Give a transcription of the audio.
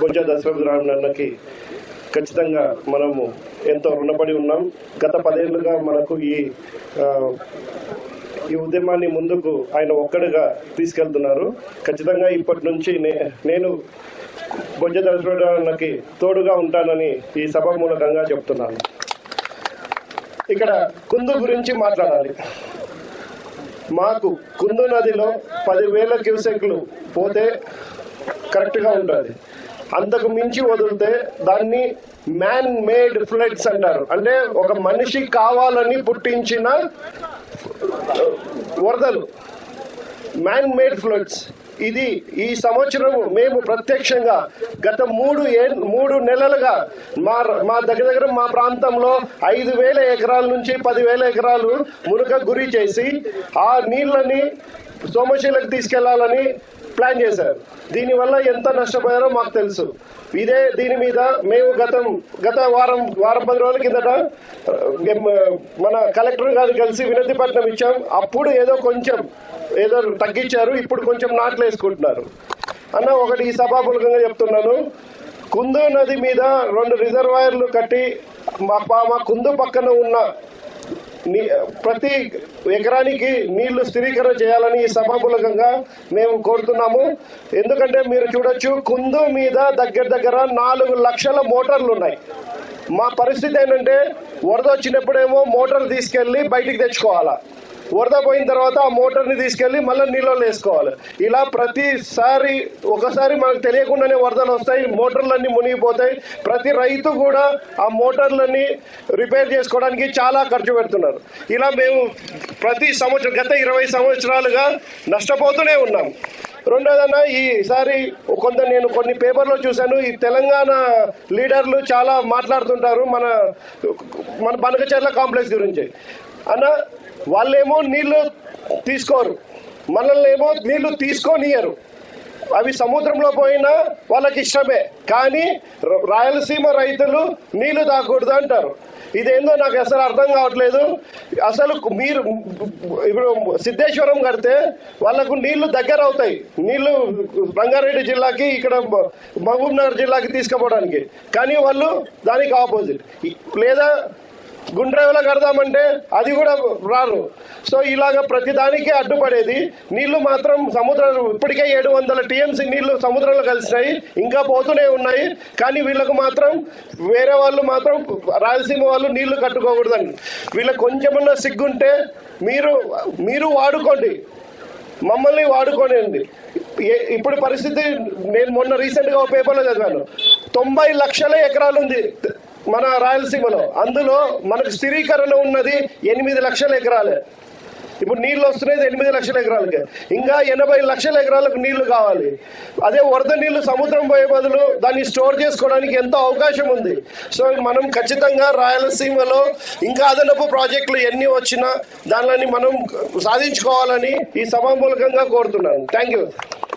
బొజ్జ దశరథరామన్నకి ఖచ్చితంగా మనము ఎంతో రుణపడి ఉన్నాం. గత పదేళ్ళుగా మనకు ఈ ఈ ఉద్యమాన్ని ముందుకు ఆయన ఒక్కడుగా తీసుకెళ్తున్నారు. ఖచ్చితంగా ఇప్పటి నుంచి నే- నేను బొజ్జ దశరథకి తోడుగా ఉంటానని ఈ సభ మూలకంగా చెప్తున్నాను. ఇక్కడ కుందు గురించి మాట్లాడాలి. మాకు కుందు నదిలో పదివేల క్యూసెక్లు పోతే కరెక్ట్గా ఉంటుంది అంతకు మించి వదిలితే దాన్ని మ్యాన్ మేడ్ ఫ్లడ్స్ అంటారు. అంటే ఒక మనిషి కావాలని పుట్టించిన వరదలు. మ్యాన్ మేడ్ ఫ్లడ్స్ ఇది ఈ సంవత్సరం మేము ప్రత్యక్షంగా గత మూడు ఏ మూడు నెలలుగా మా మా దగ్గర దగ్గర మా ప్రాంతంలో ఐదు వేల ఎకరాల నుంచి పదివేల ఎకరాలు మునక గురి చేసి ఆ నీళ్ళని సోమశీలకు తీసుకెళ్ళాలని ప్లాన్ చేశారు. దీనివల్ల ఎంత నష్టపోయారో మాకు తెలుసు. ఇదే దీని మీద మేము గతం గత వారం వారం పది రోజుల కిందట మన కలెక్టర్ గారు కలిసి వినతి పత్రం ఇచ్చాం. అప్పుడు ఏదో కొంచెం ఏదో తగ్గించారు. ఇప్పుడు కొంచెం నాట్లు వేసుకుంటున్నారు. అన్న ఒకటి ఈ సభాపూర్వకంగా చెప్తున్నాను. కుందు నది మీద రెండు రిజర్వాయర్లు కట్టి మా కుందు పక్కన ఉన్న ప్రతి ఎకరానికి నీళ్ళు స్థిరీకరణ చేయాలని ఈ సభామూలకంగా మేము కోరుతున్నాము. ఎందుకంటే మీరు చూడొచ్చు కుందు మీద దగ్గర దగ్గర నాలుగు లక్షల మోటార్లు ఉన్నాయి. మా పరిస్థితి ఏంటంటే వరద వచ్చినప్పుడేమో మోటార్ తీసుకెళ్ళి బయటికి తెచ్చుకోవాలా. వరద పోయిన తర్వాత ఆ మోటార్ని తీసుకెళ్ళి మళ్ళీ నీళ్ళలో వేసుకోవాలి. ఇలా ప్రతిసారి ఒకసారి మనకు తెలియకుండానే వరదలు వస్తాయి మోటార్లన్నీ మునిగిపోతాయి. ప్రతి రైతు కూడా ఆ మోటార్లన్నీ రిపేర్ చేసుకోవడానికి చాలా ఖర్చు పెడుతున్నారు. ఇలా మేము ప్రతి సంవత్సరం గత ఇరవై సంవత్సరాలుగా నష్టపోతూనే ఉన్నాం. రెండోదన్నా ఈసారి కొంత నేను కొన్ని పేపర్లో చూశాను ఈ తెలంగాణ లీడర్లు చాలా మాట్లాడుతుంటారు మన మన బనకచర్ల కాంప్లెక్స్ గురించి. అన్న వాళ్ళేమో నీళ్ళు తీసుకోరు. మనల్ని ఏమో నీళ్ళు తీసుకోనియరు అవి సముద్రంలో పోయినా వాళ్ళకి ఇష్టమే. కానీ ర- రాయలసీమ రైతులు నీళ్ళు తాగకూడదు అంటారు. ఇదేందో నాకు అసలు అర్థం కావట్లేదు. అసలు మీరు ఇప్పుడు సిద్ధేశ్వరం కడితే వాళ్ళకు నీళ్ళు దగ్గర అవుతాయి. నీళ్ళు రంగారెడ్డి జిల్లాకి ఇక్కడ మహబూబ్ నగర్ జిల్లాకి తీసుకుపోవడానికి. కానీ వాళ్ళు దానికి ఆపోజిట్. లేదా గుండ్రేవలో కడదామంటే అది కూడా రారు సో ఇలాగ ప్రతిదానికి అడ్డుపడేది. నీళ్ళు మాత్రం సముద్రం ఇప్పటికే ఏడు వందల టీఎంసీ నీళ్ళు సముద్రంలో కలిసినాయి. ఇంకా పోతూనే ఉన్నాయి. కానీ వీళ్ళకు మాత్రం వేరే వాళ్ళు మాత్రం రాయలసీమ వాళ్ళు నీళ్ళు కట్టుకోకూడదండి. వీళ్ళకి కొంచెమన్నా సిగ్గుంటే మీరు మీరు వాడుకోండి. మమ్మల్ని వాడుకోనండి ఇప్పుడు పరిస్థితి నేను మొన్న రీసెంట్గా ఒక పేపర్లో చదివాను. తొంభై లక్షల ఎకరాలు ఉంది మన రాయలసీమలో. అందులో మనకు స్థిరీకరణ ఉన్నది ఎనిమిది లక్షల ఎకరాలు. ఇప్పుడు నీళ్ళు వస్తున్నాయి ఎనిమిది లక్షల ఎకరాలకి. ఇంకా ఎనభై లక్షల ఎకరాలకు నీళ్ళు కావాలి. అదే వరద నీళ్ళు సముద్రం పోయే బదులు దాన్ని స్టోర్ చేసుకోవడానికి ఎంతో అవకాశం ఉంది. సో మనం ఖచ్చితంగా రాయలసీమలో ఇంకా అదనపు ప్రాజెక్టులు ఎన్ని వచ్చినా దానిని మనం సాధించుకోవాలని ఈ సభామూలకంగా కోరుతున్నాను. Thank you.